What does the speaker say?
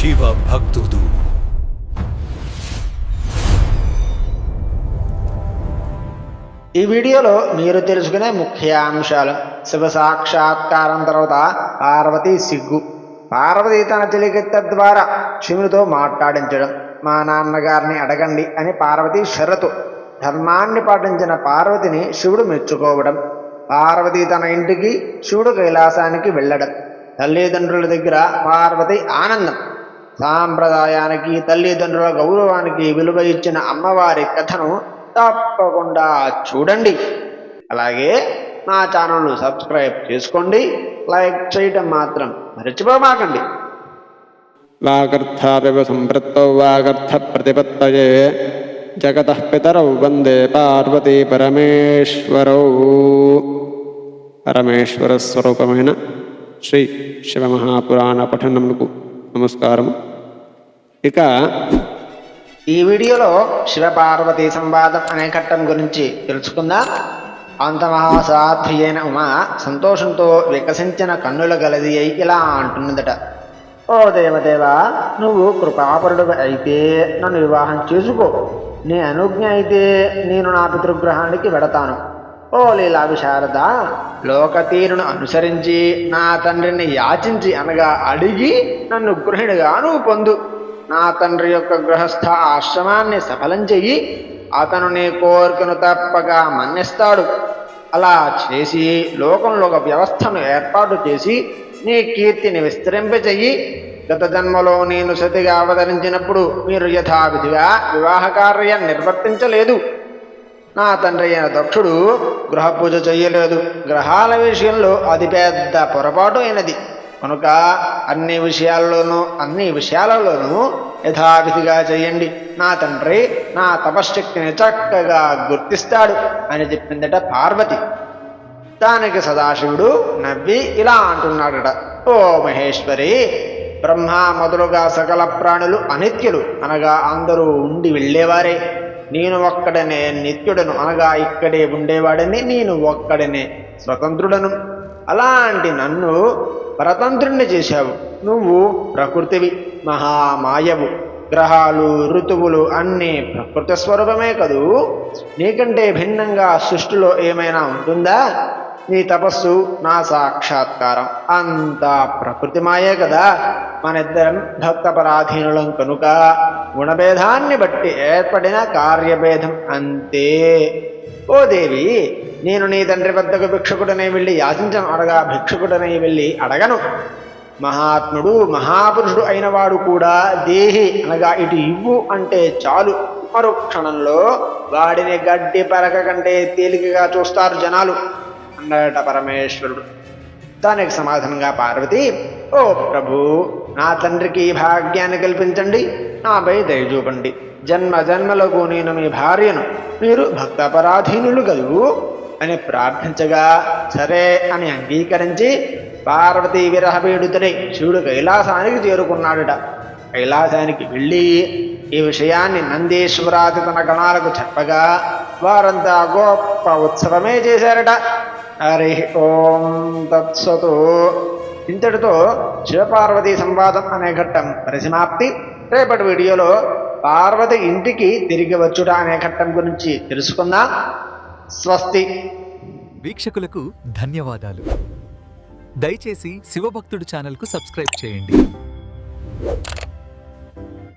శివ భక్తుడు. ఈ వీడియోలో మీరు తెలుసుకునే ముఖ్య అంశాలు. శివ సాక్షాత్కారం తర్వాత పార్వతి సిగ్గు. పార్వతి తన చెలికెత్త ద్వారా శివునితో మాట్లాడించడం. మా నాన్నగారిని అడగండి అని పార్వతి షరతు. ధర్మాన్ని పాటించిన పార్వతిని శివుడు మెచ్చుకోవడం. పార్వతి తన ఇంటికి శివుడు కైలాసానికి వెళ్ళడం. తల్లిదండ్రుల దగ్గర పార్వతి ఆనందం. సాంప్రదాయానికి తల్లిదండ్రుల గౌరవానికి విలువ ఇచ్చిన అమ్మవారి కథను తప్పకుండా చూడండి. అలాగే నా ఛానల్ను సబ్స్క్రైబ్ చేసుకోండి. లైక్ చేయటం మాత్రం మరచిపోమాకండి. వాగర్థావివ సంపృత్తౌ వాగర్థ ప్రతిపత్తయే జగత పితరౌ వందే పార్వతీ పరమేశ్వరౌ. పరమేశ్వర స్వరూపమైన శ్రీ శివమహాపురాణ పఠనమునకు నమస్కారం. ఇక ఈ వీడియోలో శివపార్వతి సంవాదం అనే ఘట్టం గురించి తెలుసుకుందాం. అంత అయిన ఉమా సంతోషంతో వికసించిన కన్నుల గలది అయి ఇలా అంటున్నదట ఓ దేవదేవా నువ్వు కృపాపరుడు అయితే నన్ను వివాహం చేసుకో. నీ అనుజ్ఞ అయితే నేను నా పితృగ్రహానికి వెడతాను. ఓ లీలా విశారద లోకతీరును అనుసరించి నా తండ్రిని యాచించి అనగా అడిగి నన్ను గృహిణిగా నువ్వు పొందు నా తండ్రి యొక్క గృహస్థ ఆశ్రమాన్ని సఫలం చెయ్యి అతను నీ కోరికను తప్పక మన్నిస్తాడు. అలా చేసి లోకంలో ఒక వ్యవస్థను ఏర్పాటు చేసి నీ కీర్తిని విస్తరింపచెయ్యి. గత జన్మలో నేను సతిగా అవతరించినప్పుడు మీరు యథావిధిగా వివాహ కార్యం నిర్వర్తించలేదు. నా తండ్రి అయిన దక్షుడు గృహ పూజ గ్రహాల విషయంలో అది పెద్ద పొరపాటు అయినది. కనుక అన్ని విషయాల్లోనూ అన్ని విషయాలలోనూ యథావిధిగా చేయండి నా తండ్రి నా తపశ్శక్తిని చక్కగా గుర్తిస్తాడు అని చెప్పిందట పార్వతి. దానికి సదాశివుడు నవ్వి ఇలా అంటున్నాడట ఓ మహేశ్వరి బ్రహ్మ మొదలుగా సకల ప్రాణులు అనిత్యులు అనగా అందరూ ఉండి వెళ్ళేవారే. నేను ఒక్కడనే నిత్యుడను అనగా ఇక్కడే ఉండేవాడని నేను ఒక్కడనే స్వతంత్రుడను. అలాంటి నన్ను పరతంత్రుణ్ణి చేశావు. నువ్వు ప్రకృతివి మహామాయవు. గ్రహాలు ఋతువులు అన్నీ ప్రకృతి స్వరూపమే కదూ. నీకంటే భిన్నంగా సృష్టిలో ఏమైనా ఉంటుందా? నీ తపస్సు నా సాక్షాత్కారం. అంతా ప్రకృతి మాయే కదా. మనిద్దరం భక్త పరాధీనులం కనుక గుణభేదాన్ని బట్టి ఏర్పడిన కార్యభేదం అంతే. ఓ దేవి నేను నీ తండ్రి వద్దకు భిక్షకుడనే వెళ్ళి యాచించను అడగా భిక్షకుడనే వెళ్ళి అడగను. మహాత్ముడు మహాపురుషుడు అయినవాడు కూడా దేహి అనగా ఇటు ఇవ్వు అంటే చాలు. మరో క్షణంలో వాడిని గడ్డి పరక కంటే తేలికగా చూస్తారు జనాలు. అన్నాడట పరమేశ్వరుడు. దానికి సమాధానంగా పార్వతి ఓ ప్రభు నా తండ్రికి ఈ భాగ్యాన్ని కల్పించండి. నాపై దయ చూపండి. జన్మ జన్మలకు నేను మీ భార్యను. మీరు భక్తపరాధీనులు కలుగు అని ప్రార్థించగా సరే అని అంగీకరించి పార్వతీ విరహపీడితుడై శివుడు కైలాసానికి చేరుకున్నాడట. కైలాసానికి వెళ్ళి ఈ విషయాన్ని నందీశ్వరాతి తన గణాలకు చెప్పగా వారంతా గొప్ప ఉత్సవమే చేశారట. హరి ఓం తత్సతు. ఇంతటితో శివపార్వతీ సంవాదం అనే ఘట్టం పరిసమాప్తి. రేపటి వీడియోలో పార్వతి ఇంటికి తిరిగి వచ్చుట అనే ఘట్టం గురించి తెలుసుకుందాం. స్వస్తి. వీక్షకులకు ధన్యవాదాలు. దయచేసి శివభక్తుడు ఛానల్కు సబ్స్క్రైబ్ చేయండి.